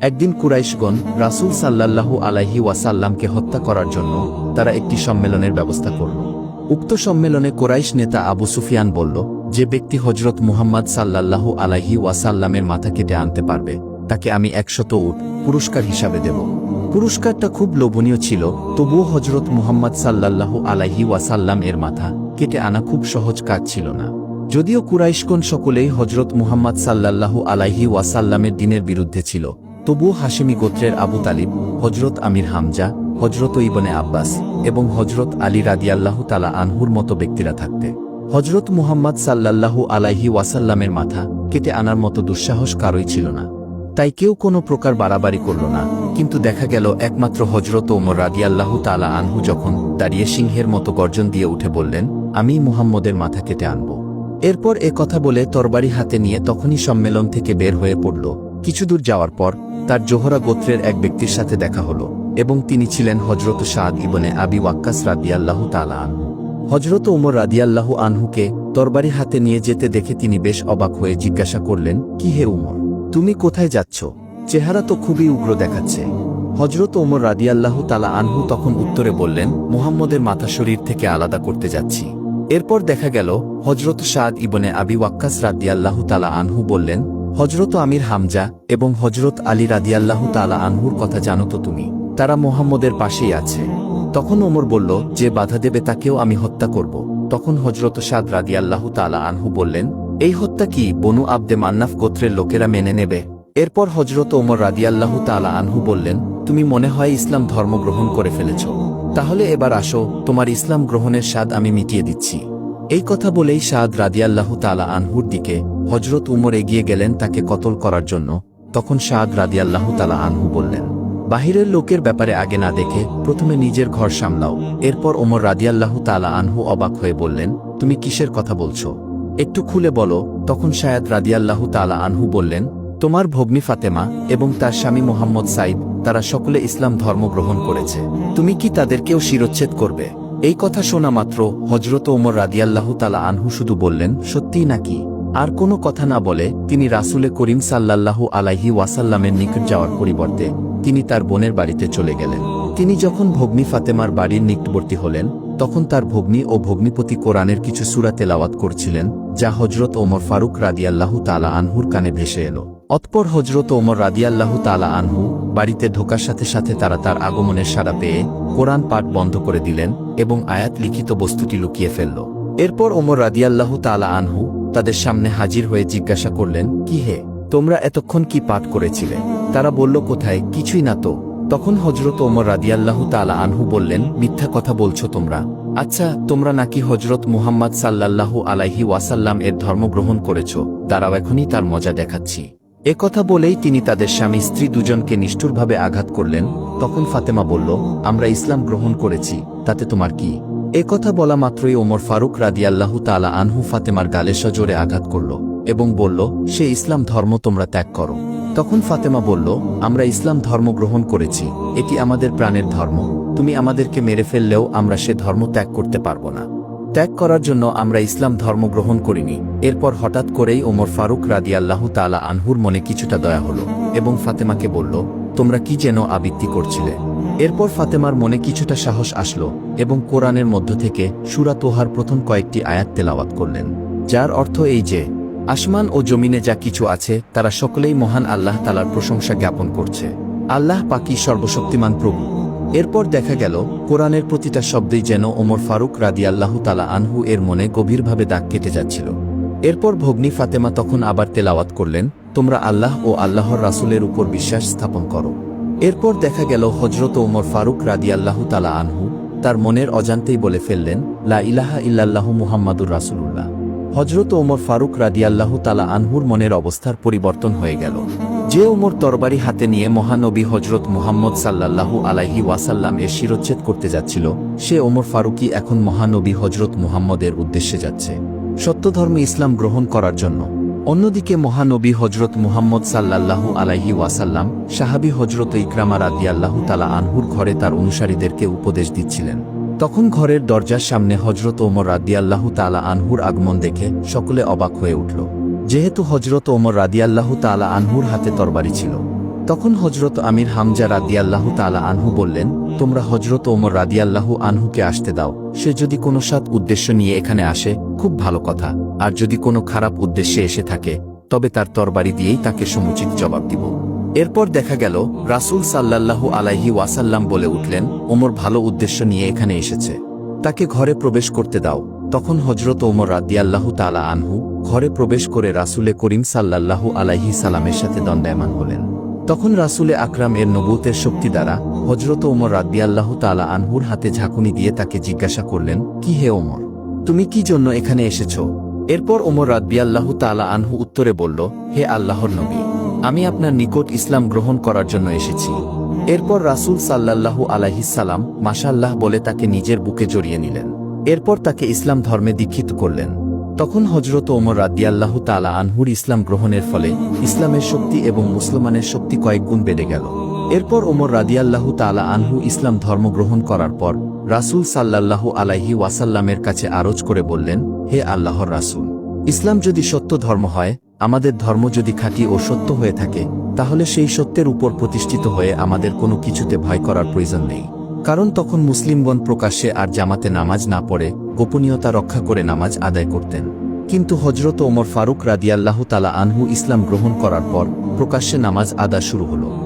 একদিন কুরাইশগণ রাসূল সাল্লাল্লাহু আলাইহি ওয়াসাল্লামকে হত্যা করার জন্য তারা একটি সম্মেলনের ব্যবস্থা করল। উক্ত সম্মেলনে কোরাইশ নেতা আবু সুফিয়ান বলল, যে ব্যক্তি হজরত মুহাম্মদ সাল্লাল্লাহু আলাইহি ওয়াসাল্লামের মাথা কেটে আনতে পারবে, তাকে আমি একশত উট পুরস্কার হিসাবে দেব। পুরস্কারটা খুব লোভনীয় ছিল, তবুও হজরত মুহাম্মদ সাল্লাল্লাহু আলাইহি ওয়াসাল্লাম এর মাথা কেটে আনা খুব সহজ কাজ ছিল না। যদিও কুরাইশগণ সকলেই হজরত মুহাম্মদ সাল্লাল্লাহু আলাইহি ওয়াসাল্লামের দিনের বিরুদ্ধে ছিল তবুও হাশেমি গোত্রের আবু তালিব হজরত আমির হামজা হজরত ইবনে আব্বাস এবং হজরত আলী রাদিয়াল্লাহু তালা আনহুর মতো ব্যক্তিরা থাকতে হজরত মুহাম্মদ সাল্লাল্লাহু আলাইহি ওয়াসাল্লামের মাথা কেটে আনার মতো দুঃসাহস কারই ছিল না। তাই কেউ কোনো প্রকার বাড়াবাড়ি করল না, কিন্তু দেখা গেল একমাত্র হজরত ওমর রাদিয়াল্লাহু তালা আনহু যখন দাঁড়িয়ে সিংহের মতো গর্জন দিয়ে উঠে বললেন, আমি মুহাম্মদের মাথা কেটে আনব। এরপর এ কথা বলে তরবারি হাতে নিয়ে তখনই সম্মেলন থেকে বের হয়ে পড়ল। কিছুদূর যাওয়ার পর, তার জোহরা গোত্রের এক ব্যক্তির সাথে দেখা হলো এবং তিনি ছিলেন হজরত সাদ ইবনে আবি ওয়াক্কাস রাদিয়াল্লাহু তালা হজরত ওমর রাদিয়াল্লাহু আনহুকে তরবারি হাতে নিয়ে যেতে দেখে তিনি বেশ অবাক হয়ে জিজ্ঞাসা করলেন, কি হে উমর? তুমি কোথায় যাচ্ছ? চেহারা তো খুবই উগ্র দেখাচ্ছে। হজরত ওমর রাদিয়াল্লাহু তালা আনহু তখন উত্তরে বললেন, মুহাম্মদের মাথা শরীর থেকে আলাদা করতে যাচ্ছি। এরপর দেখা গেল হজরত সাদ ইবনে আবি ওয়াক্কাস রাদিয়াল্লাহু তালা আনহু বললেন হজরত আমির হামজা এবং হজরত আলী রাদিয়াল্লাহু তালা আনহুর কথা জানো তো তুমি। তারা মোহাম্মদের পাশেই আছে। তখন ওমর বলল, যে বাধা দেবে তাকেও আমি হত্যা করব। তখন হজরত সাদ রাদিয়াল্লাহু তালা আনহু বললেন, এই হত্যা কি? বনু আবদে মান্নাফ গোত্রের লোকেরা মেনে নেবে? এরপর হজরত ওমর রাদিয়াল্লাহু তালা আনহু বললেন, তুমি মনে হয় ইসলাম ধর্ম গ্রহণ করে ফেলেছ। তাহলে এবার আসো, তোমার ইসলাম গ্রহণের স্বাদ আমি মিটিয়ে দিচ্ছি। এই কথা বলেই সাদ রাদিয়াল্লাহু তালা আনহুর দিকে হজরত উমর এগিয়ে গেলেন তাকে কতল করার জন্য, তখন সাদ রাদিয়াল্লাহু তালা আনহু বললেন, বাহিরের লোকের ব্যাপারে আগে না দেখে প্রথমে নিজের ঘর সামলাও। এরপর ওমর রাদিয়াল্লাহু তালা আনহু অবাক হয়ে বললেন, তুমি কিসের কথা বলছো? একটু খুলে বলো। তখন শায়াদ রাদিয়াল্লাহু তালা আনহু বললেন, তোমার ভগ্নী ফাতেমা এবং তার স্বামী মোহাম্মদ সাইদ তারা সকলে ইসলাম ধর্ম গ্রহণ করেছে। তুমি কি তাদেরকেও শিরোচ্ছেদ করবে? এই কথা শোনা মাত্র হজরত ওমর রাদিয়াল্লাহু তালা আনহু শুধু বললেন, সত্যিই নাকি? আর কোনো কথা না বলে তিনি রাসুলে করিম সাল্লাল্লাহু আলাইহি ওয়াসাল্লামের নিকট যাওয়ার পরিবর্তে তিনি তার বোনের বাড়িতে চলে গেলেন। তিনি যখন ভগ্নী ফাতেমার বাড়ির নিকটবর্তী হলেন, তখন তার ভগ্নী ও ভগ্নীপতি কোরআনের কিছু সুরা তেলাওয়াত করছিলেন, যা হজরত ওমর ফারুক রাদিয়াল্লাহু তালা আনহুর কানে ভেসে এলো। অতপর হজরত ওমর রাদিয়াল্লাহু তালা আনহু বাড়িতে ঢোকার সাথে সাথে তারা তার আগমনের সাড়া পেয়ে কোরআন পাঠ বন্ধ করে দিলেন এবং আয়াত লিখিত বস্তুটি লুকিয়ে ফেলল। এরপর ওমর রাদিয়াল্লাহু তালা আনহু তাদের সামনে হাজির হয়ে জিজ্ঞাসা করলেন, কি হে? তোমরা এতক্ষণ কি পাঠ করেছিলে? তারা বলল, কোথায়? কিছুই না তো। তখন হজরত ওমর রাদিয়াল্লাহু তালা আনহু বললেন, মিথ্যা কথা বলছো তোমরা। আচ্ছা তোমরা নাকি হজরত মুহাম্মদ সাল্লাল্লাহু আলাইহি ওয়াসাল্লাম এর ধর্ম গ্রহণ করেছ? দাঁড়াও, এখনই তার মজা দেখাচ্ছি। এ কথা বলেই তিনি তাদের স্বামী, স্ত্রী দুজনকে নিষ্ঠুরভাবে আঘাত করলেন। তখন ফাতেমা বলল, আমরা ইসলাম গ্রহণ করেছি, তাতে তোমার কি কথা বলা মাত্রই ওমর ফারুক রাদিয়াল্লাহু তালা আনহু ফাতেমার গালে সজোরে আঘাত করল এবং বলল, সে ইসলাম ধর্ম তোমরা ত্যাগ করো। তখন ফাতেমা বলল, আমরা ইসলাম ধর্ম গ্রহণ করেছি। এটি আমাদের প্রাণের ধর্ম। তুমি আমাদেরকে মেরে ফেললেও আমরা সে ধর্ম ত্যাগ করতে পারব না। ত্যাগ করার জন্য আমরা ইসলাম ধর্ম গ্রহণ করিনি। এরপর হঠাৎ করেই ওমর ফারুক রাদিয়াল্লাহু তালা আনহুর মনে কিছুটা দয়া হলো এবং ফাতেমাকে বলল, তোমরা কি যেন আবৃত্তি করছিলে? এরপর ফাতেমার মনে কিছুটা সাহস আসলো এবং কোরআনের মধ্য থেকে সুরা তোহার প্রথম কয়েকটি আয়াত তেলাওয়াত করলেন, যার অর্থ এই যে, আসমান ও জমিনে যা কিছু আছে, তারা সকলেই মহান আল্লাহ তালার প্রশংসা জ্ঞাপন করছে। আল্লাহ পাকি সর্বশক্তিমান প্রভু। এরপর দেখা গেল, কোরআনের প্রতিটা শব্দেই যেন ওমর ফারুক রাদিয়াল্লাহু তালা আনহু এর মনে গভীরভাবে দাগ কেটে যাচ্ছিল। এরপর ভগ্নী ফাতেমা তখন আবার তেলাওয়াত করলেন, তোমরা আল্লাহ ও আল্লাহর রাসুলের উপর বিশ্বাস স্থাপন করো। এরপর দেখা গেল হজরত ওমর ফারুক রাদিয়াল্লাহু তালা আনহু। তার মনের অজান্তেই বলে ফেললেন, লা ইলাহা ইল্লাল্লাহু মুহাম্মাদুর রাসুলুল্লাহ। হজরত ওমর ফারুক রাদিয়াল্লাহু তালা আনহুর মনের অবস্থার পরিবর্তন হয়ে গেল। যে ওমর তরবারি হাতে নিয়ে মহানবী হজরত মুহাম্মদ সাল্লাল্লাহু আলাইহি ওয়াসাল্লাম এর শিরোচ্ছেদ করতে যাচ্ছিল, সে ওমর ফারুকই এখন মহানবী হজরত মুহাম্মদের উদ্দেশ্যে যাচ্ছে। সত্যধর্মে ইসলাম গ্রহণ করার জন্য অন্যদিকে মহানবী হজরত মুহাম্মদ সাল্লাল্লাহু আলাইহি ওয়াসাল্লাম, সাহাবি হজরত ইকরামা রাদিয়াল্লাহু তালা আনহুর ঘরে তার অনুসারীদেরকে উপদেশ দিচ্ছিলেন। তখন ঘরের দরজার সামনে হজরত ওমর রাদিয়াল্লাহু তালা আনহুর আগমন দেখে সকলে অবাক হয়ে উঠল। যেহেতু হজরত ওমর রাদিয়াল্লাহু তালা আনহুর হাতে তরবারি ছিল তখন হজরত আমির হামজা রাদিয়াল্লাহু তালা আনহু বললেন, তোমরা হজরত ওমর রাদিয়াল্লাহু আনহুকে আসতে দাও। সে যদি কোনো সাত উদ্দেশ্য নিয়ে এখানে আসে, খুব ভালো কথা। আর যদি কোনো খারাপ উদ্দেশ্যে এসে থাকে, তবে তার তরবারি দিয়েই তাকে সমুচিত জবাব দিব। এরপর দেখা গেল, রাসূল সাল্লাল্লাহু আলাইহি ওয়াসাল্লাম বলে উঠলেন, ওমর ভালো উদ্দেশ্য নিয়ে এখানে এসেছে। তাকে ঘরে প্রবেশ করতে দাও। তখন হজরত ওমর রাদিয়াল্লাহু তালা আনহু ঘরে প্রবেশ করে রাসূলে করিম সাল্লাল্লাহু আলাইহি সালামের সাথে দণ্ডায়মান হলেন। তখন রাসূলে আকরাম এর নবুতের শক্তি দ্বারা হজরত ওমর রাদিয়াল্লাহু তালা আনহুর হাতে ঝাঁকুনি দিয়ে তাকে জিজ্ঞাসা করলেন, কি হে ওমর? তুমি কি জন্য এখানে এসেছ? এরপর ওমর রাদিয়াল্লাহু তালা আনহু উত্তরে বলল, হে আল্লাহর নবী, আমি আপনার নিকট ইসলাম গ্রহণ করার জন্য এসেছি। এরপর রাসূল সাল্লাল্লাহু আলাইহিসাল্লাম মাশাল্লাহ বলে তাকে নিজের বুকে জড়িয়ে নিলেন। এরপর তাকে ইসলাম ধর্মে দীক্ষিত করলেন। তখন হজরত ওমর রাদিয়াল্লাহু তালা আনহুর ইসলাম গ্রহণের ফলে ইসলামের শক্তি এবং মুসলমানের শক্তি কয়েক গুণ বেড়ে গেল। এরপর ওমর রাদিয়াল্লাহু তালা আনহু ইসলাম ধর্ম গ্রহণ করার পর রাসূল সাল্লাল্লাহু আলাইহি ওয়াসাল্লামের কাছে আরজ করে বললেন, হে আল্লাহর রাসূল, ইসলাম যদি সত্য ধর্ম হয়, আমাদের ধর্ম যদি খাঁটি ও সত্য হয়ে থাকে, তাহলে সেই সত্যের উপর প্রতিষ্ঠিত হয়ে আমাদের কোনো কিছুতে ভয় করার প্রয়োজন নেই। কারণ তখন মুসলিমগণ প্রকাশ্যে আর জামাতে নামাজ না পড়ে গোপনীয়তা রক্ষা করে নামাজ আদায় করতেন। কিন্তু হজরত ওমর ফারুক রাদিয়াল্লাহ তালা আনহু ইসলাম গ্রহণ করার পর প্রকাশ্যে নামাজ আদা শুরু হলো।